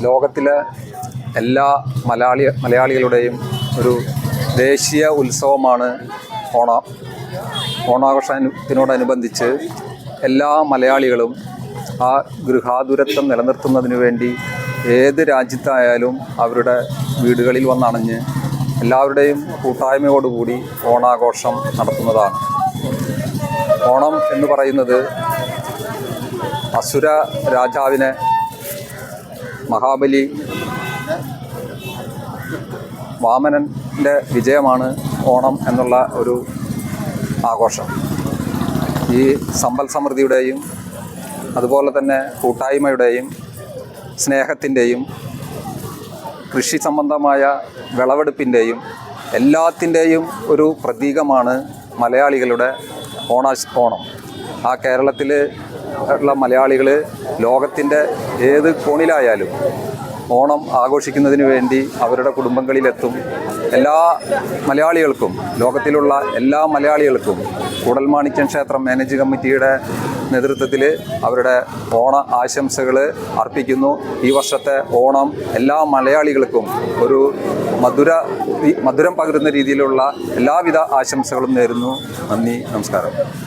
ലോകത്തിലെ എല്ലാ മലയാളി മലയാളികളുടെയും ഒരു ദേശീയ ഉത്സവമാണ് ഓണം ഓണാഘോഷത്തിനോടനുബന്ധിച്ച് എല്ലാ മലയാളികളും ആ ഗൃഹാതുരത്വം നിലനിർത്തുന്നതിന് വേണ്ടി ഏത് രാജ്യത്തായാലും അവരുടെ വീടുകളിൽ വന്നണഞ്ഞ് എല്ലാവരുടെയും കൂട്ടായ്മയോടുകൂടി ഓണാഘോഷം നടത്തുന്നതാണ്. ഓണം എന്ന് പറയുന്നത് അസുര രാജാവിനെ മഹാബലി വാമനന്റെ വിജയമാണ് ഓണം എന്നുള്ള ഒരു ആഘോഷം. ഈ സമ്പൽ സമൃദ്ധിയുടെയും അതുപോലെ തന്നെ കൂട്ടായ്മയുടെയും സ്നേഹത്തിന്റെയും കൃഷി സംബന്ധമായ വിളവെടുപ്പിന്റെയും എല്ലാത്തിന്റെയും ഒരു പ്രതീകമാണ് മലയാളികളുടെ ഓണാ ഓണം. ആ കേരളത്തിൽ ഉള്ള മലയാളികൾ ലോകത്തിന്റെ ഏത് കോണിലായാലും ഓണം ആഘോഷിക്കുന്നതിന് വേണ്ടി അവരുടെ കുടുംബങ്ങളിലെത്തും. എല്ലാ മലയാളികൾക്കും ലോകത്തിലുള്ള എല്ലാ മലയാളികൾക്കും കൂടൽമാണിക്യം ക്ഷേത്രം മാനേജ് കമ്മിറ്റിയുടെ നേതൃത്വത്തിൽ അവരുടെ ഓണ ആശംസകൾ അർപ്പിക്കുന്നു. ഈ വർഷത്തെ ഓണം എല്ലാ മലയാളികൾക്കും ഒരു മധുര മധുരം പകരുന്ന രീതിയിലുള്ള എല്ലാവിധ ആശംസകളും നേരുന്നു. നന്ദി നമസ്കാരം.